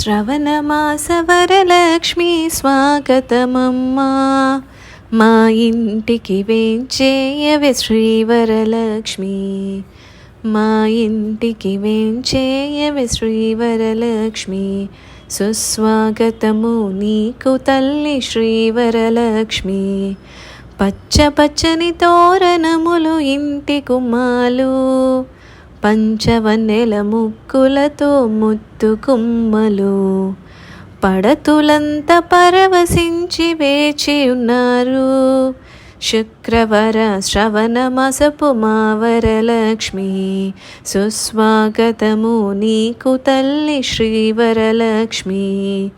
శ్రవణమాస వరలక్ష్మి స్వాగతమమ్మా. మా ఇంటికి వేంచేయవే శ్రీవరలక్ష్మి. మా ఇంటికి వేంచేయవే శ్రీవరలక్ష్మి. సుస్వాగతము నీకు తల్లి శ్రీవరలక్ష్మి. పచ్చ పచ్చని తోరణములు ఇంటి కుమ్మాలు. పంచవన్నెల ముక్కులతో ముత్తు కుమ్మలు. పడతులంతా పరవశించి వేచి ఉన్నారు. శుక్రవర శ్రవణ మసపు మా వరలక్ష్మి సుస్వాగతము నీకు తల్లి శ్రీవరలక్ష్మి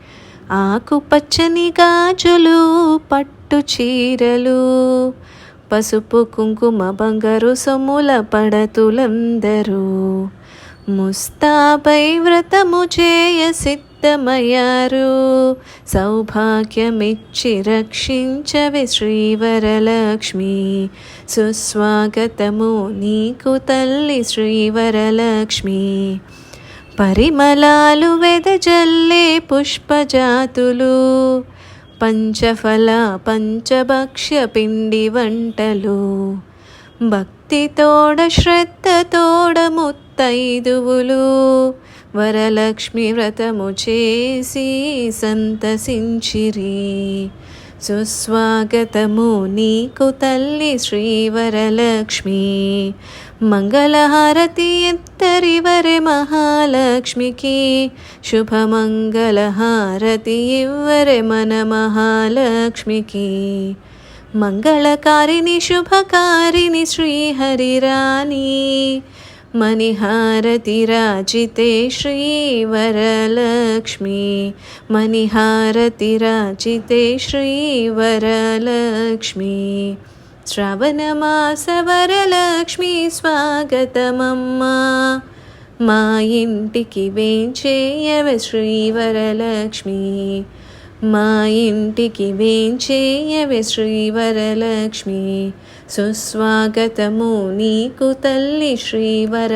ఆకుపచ్చని గాజులు పట్టు చీరలు. పసుపు కుంకుమ బంగారు సొమ్ముల పడతులందరూ ముస్తాబై వ్రతము చేయ సిద్ధమయ్యారు. సౌభాగ్యమిచ్చి రక్షించవి శ్రీవరలక్ష్మి. సుస్వాగతము నీకు తల్లి శ్రీవరలక్ష్మి. పరిమళాలు వెదజల్లే పుష్పజాతులు. పంచఫల పంచభక్ష్య పిండి వంటలు. భక్తి తోడ శ్రద్ధ తోడ ముత్తైదువులు. వరలక్ష్మి వ్రతము చేసి సంతసించిరి. సుస్వాగతము నీకు తల్లి శ్రీవరలక్ష్మి. మంగళహారతి ఎత్తరివరే మహాలక్ష్మికి. శుభమంగళహారతి ఇవ్వరి మన మహాలక్ష్మికి. మంగళకారిణి శుభకారిణి శ్రీహరిరాణి. మణిహారతి రాజితే శ్రీవరలక్ష్మి. మణిహారతి రాచితే శ్రీవరలక్ష్మి. శ్రవణమాస వరలక్ష్మి స్వాగతమమ్మా. మా ఇంటికి వేంచేయవ శ్రీవరలక్ష్మి. మా ఇంటికి వేంచేయవే శ్రీవరలక్ష్మి. సుస్వాగతము నీకు తల్లి శ్రీవర